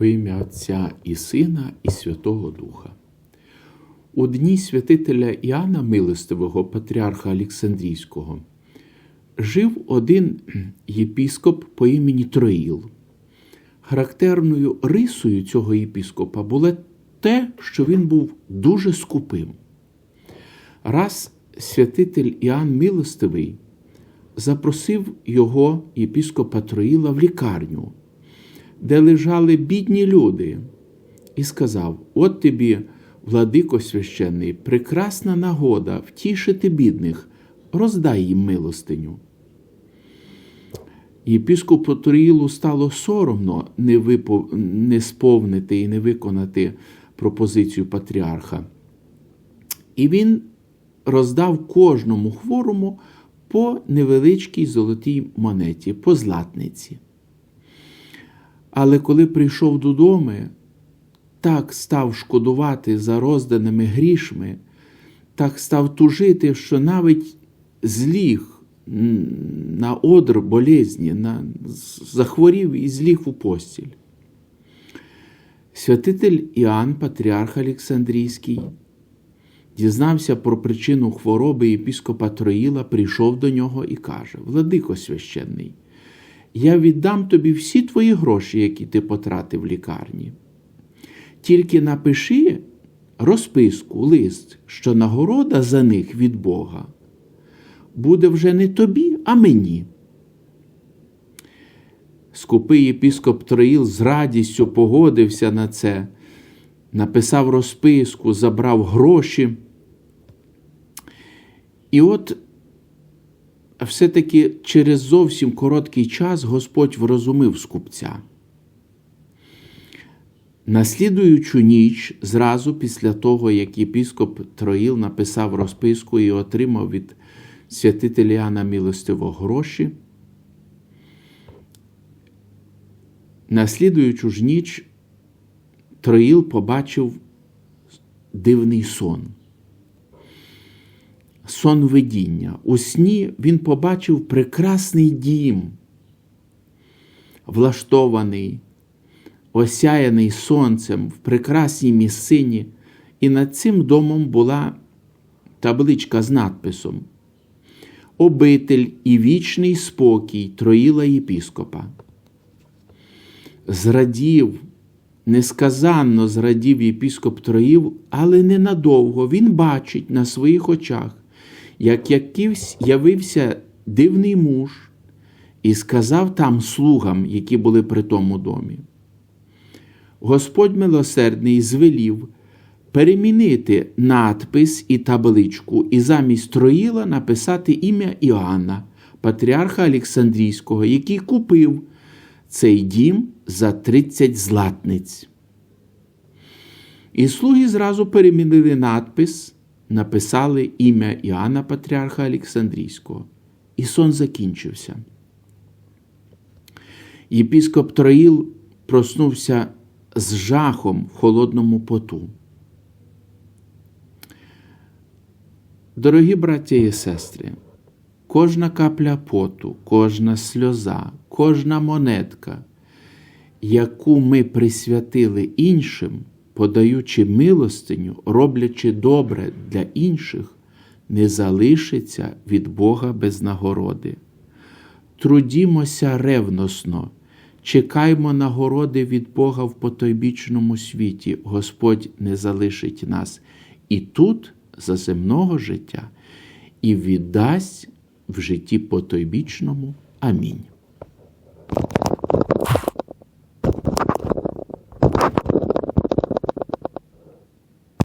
В ім'я Отця і Сина, і Святого Духа. У дні святителя Іоанна Милостивого, патріарха Олександрійського, жив один єпіскоп по імені Троїл. Характерною рисою цього єпіскопа було те, що він був дуже скупим. Раз святитель Іоанн Милостивий запросив його єпіскопа Троїла в лікарню, де лежали бідні люди, і сказав: От тобі, владико священний, прекрасна нагода втішити бідних, роздай їм милостиню. Єпіскопу Троїлу стало соромно не, випов... не сповнити і не виконати пропозицію патріарха. І він роздав кожному хворому по невеличкій золотій монеті, по златниці. Але коли прийшов додому, так став шкодувати за розданими грішми, так став тужити, що навіть зліг на одр болезні, на, захворів і зліг у постіль. Святитель Іоанн, патріарх Олександрійський, дізнався про причину хвороби єпіскопа Троїла, прийшов до нього і каже: Владико священний, я віддам тобі всі твої гроші, які ти потратив в лікарні. Тільки напиши розписку, лист, що нагорода за них від Бога буде вже не тобі, а мені. Скупий єпіскоп Троїл з радістю погодився на це, написав розписку, забрав гроші. І от все-таки через зовсім короткий час Господь врозумив скупця. Наслідуючу ніч, зразу після того, як єпіскоп Троїл написав розписку і отримав від святителя Іоанна Милостивого гроші, наслідуючу ж ніч Троїл побачив дивний сон. Сон видіння. У сні він побачив прекрасний дім, влаштований, осяяний сонцем в прекрасній місцині, і над цим домом була табличка з надписом Обитель і вічний спокій Троїла єпіскопа. Зрадів, несказанно зрадів єпіскоп Троїв, але ненадовго він бачить на своїх очах, як якийсь явився дивний муж і сказав там слугам, які були при тому домі. Господь милосердний звелів перемінити надпис і табличку і замість Троїла написати ім'я Іоанна, патріарха Олександрійського, який купив цей дім за 30 златниць. І слуги зразу перемінили надпис, написали ім'я Іоанна Патріарха Олександрійського. І сон закінчився. Єпіскоп Троїл проснувся з жахом в холодному поту. Дорогі браття і сестри, кожна капля поту, кожна сльоза, кожна монетка, яку ми присвятили іншим, подаючи милостиню, роблячи добре для інших, не залишиться від Бога без нагороди. Трудімося ревносно, чекаймо нагороди від Бога в потойбічному світі, Господь не залишить нас і тут за земного життя і віддасть в житті потойбічному. Амінь.